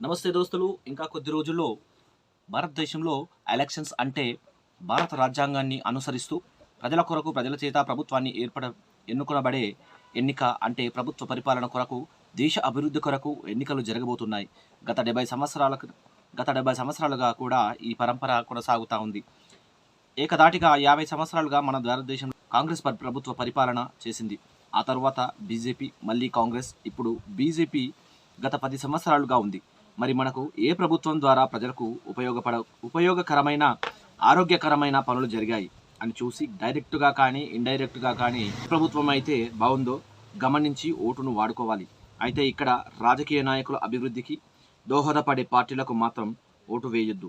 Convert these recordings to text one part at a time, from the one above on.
నమస్తే దోస్తులు. ఇంకా కొద్ది రోజుల్లో భారతదేశంలో ఎలక్షన్స్ అంటే భారత రాజ్యాంగాన్ని అనుసరిస్తూ ప్రజల కొరకు ప్రజల చేత ప్రభుత్వాన్ని ఏర్పడ ఎన్నుకొనబడే ఎన్నిక అంటే ప్రభుత్వ పరిపాలన కొరకు దేశ అభివృద్ధి కొరకు ఎన్నికలు జరగబోతున్నాయి. గత డెబ్బై సంవత్సరాల గత డెబ్బై సంవత్సరాలుగా కూడా ఈ పరంపర కొనసాగుతూ ఉంది. ఏకదాటిగా యాభై సంవత్సరాలుగా మన భారతదేశం కాంగ్రెస్ ప్రభుత్వ పరిపాలన చేసింది. ఆ తర్వాత బీజేపీ మళ్ళీ కాంగ్రెస్ ఇప్పుడు బీజేపీ గత పది సంవత్సరాలుగా ఉంది. మరి మనకు ఏ ప్రభుత్వం ద్వారా ప్రజలకు ఉపయోగపడ ఉపయోగకరమైన ఆరోగ్యకరమైన పనులు జరిగాయి అని చూసి డైరెక్ట్గా కానీ ఇండైరెక్ట్గా కానీ ఏ ప్రభుత్వం అయితే బాగుందో గమనించి ఓటును వాడుకోవాలి. అయితే ఇక్కడ రాజకీయ నాయకుల అభివృద్ధికి దోహదపడే పార్టీలకు మాత్రం ఓటు వేయొద్దు.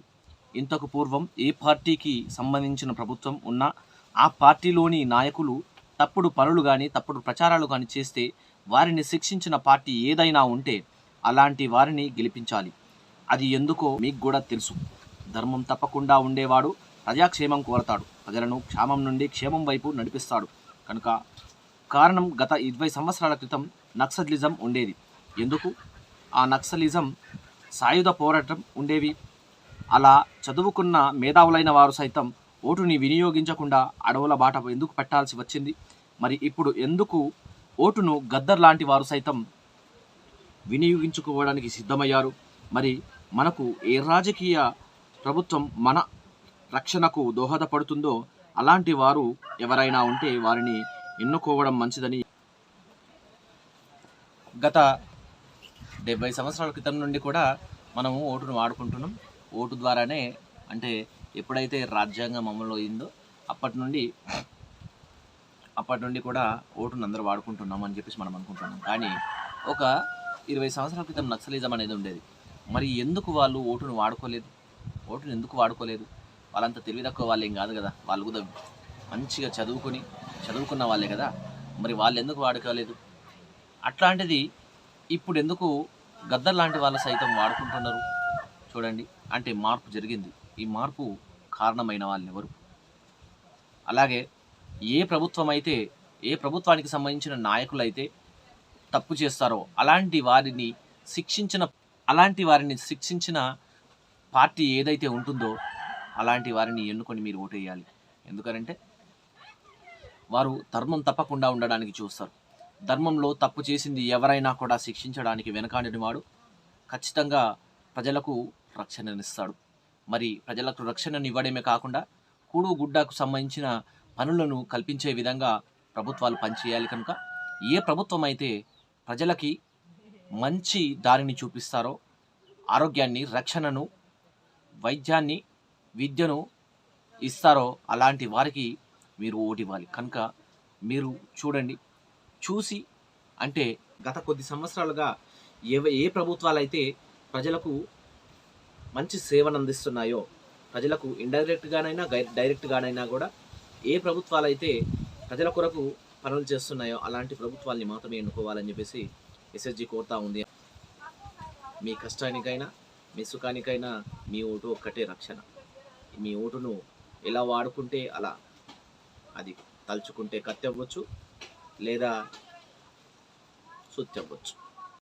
ఇంతకు పూర్వం ఏ పార్టీకి సంబంధించిన ప్రభుత్వం ఉన్నా ఆ పార్టీలోని నాయకులు తప్పుడు పనులు కానీ తప్పుడు ప్రచారాలు కానీ చేస్తే వారిని శిక్షించిన పార్టీ ఏదైనా ఉంటే అలాంటి వారిని గెలిపించాలి. అది ఎందుకో మీకు కూడా తెలుసు. ధర్మం తప్పకుండా ఉండేవాడు ప్రజాక్షేమం కోరతాడు. ప్రజలను క్షేమం నుండి క్షేమం వైపు నడిపిస్తాడు. కనుక కారణం గత ఇరవై సంవత్సరాల క్రితం నక్సలిజం ఉండేది. ఎందుకు? ఆ నక్సలిజం సాయుధ పోరాటం ఉండేవి. అలా చదువుకున్న మేధావులైన వారు సైతం ఓటుని వినియోగించకుండా అడవుల బాట ఎందుకు పెట్టాల్సి వచ్చింది? మరి ఇప్పుడు ఎందుకు ఓటును గద్దర్ లాంటి వారు సైతం వినియోగించుకోవడానికి సిద్ధమయ్యారు. మరి మనకు ఏ రాజకీయ ప్రభుత్వం మన రక్షణకు దోహదపడుతుందో అలాంటి వారు ఎవరైనా ఉంటే వారిని ఎన్నుకోవడం మంచిదని గత డెబ్బై సంవత్సరాల క్రితం నుండి కూడా మనము ఓటును వాడుకుంటున్నాం. ఓటు ద్వారానే అంటే ఎప్పుడైతే రాజ్యాంగం అమలు అయిందో అప్పటి నుండి అప్పటి నుండి కూడా ఓటును అందరూ వాడుకుంటున్నాం అని చెప్పేసి మనం అనుకుంటున్నాం. కానీ ఒక ఇరవై సంవత్సరాల క్రితం నక్సలిజం అనేది ఉండేది. మరి ఎందుకు వాళ్ళు ఓటును వాడుకోలేదు? ఓటును ఎందుకు వాడుకోలేదు? వాళ్ళంత తెలివి తక్కువ వాళ్ళు ఏం కాదు కదా. వాళ్ళు కూడా మంచిగా చదువుకొని చదువుకున్న వాళ్ళే కదా. మరి వాళ్ళు ఎందుకు వాడుకోలేదు? అట్లాంటిది ఇప్పుడు ఎందుకు గద్దర్ లాంటి వాళ్ళు సైతం వాడుకుంటున్నారు? చూడండి. అంటే మార్పు జరిగింది. ఈ మార్పు కారణమైన వాళ్ళు ఎవరు? అలాగే ఏ ప్రభుత్వం అయితే ఏ ప్రభుత్వానికి సంబంధించిన నాయకులైతే తప్పు చేస్తారో అలాంటి వారిని శిక్షించిన అలాంటి వారిని శిక్షించిన పార్టీ ఏదైతే ఉంటుందో అలాంటి వారిని ఎన్నుకొని మీరు ఓటేయాలి. ఎందుకనంటే వారు ధర్మం తప్పకుండా ఉండడానికి చూస్తారు. ధర్మంలో తప్పు చేసింది ఎవరైనా కూడా శిక్షించడానికి వెనకాడిన వాడు ఖచ్చితంగా ప్రజలకు రక్షణనిస్తాడు. మరి ప్రజలకు రక్షణను ఇవ్వడమే కాకుండా కూడు గుడ్డకు సంబంధించిన పనులను కల్పించే విధంగా ప్రభుత్వాలు పనిచేయాలి కనుక ఏ ప్రభుత్వం అయితే ప్రజలకి మంచి దారిని చూపిస్తారో ఆరోగ్యాన్ని రక్షణను వైద్యాన్ని విద్యను ఇస్తారో అలాంటి వారికి మీరు ఓటివ్వాలి కనుక మీరు చూడండి. చూసి అంటే గత కొద్ది సంవత్సరాలుగా ఏ ఏ ప్రభుత్వాలు అయితే ప్రజలకు మంచి సేవను అందిస్తున్నాయో ప్రజలకు ఇండైరెక్ట్గానైనా డైరెక్ట్గానైనా కూడా ఏ ప్రభుత్వాలు అయితే ప్రజల కొరకు పనులు చేస్తున్నాయో అలాంటి ప్రభుత్వాల్ని మాత్రమే ఎన్నుకోవాలని చెప్పేసి ఎస్ఎస్జి కోరుతా ఉంది. మీ కష్టానికైనా మీ సుఖానికైనా మీ ఓటు ఒక్కటే రక్షణ. మీ ఓటును ఎలా వాడుకుంటే అలా అది తలుచుకుంటే కత్తి అవ్వచ్చు లేదా సుత్తి అవ్వచ్చు.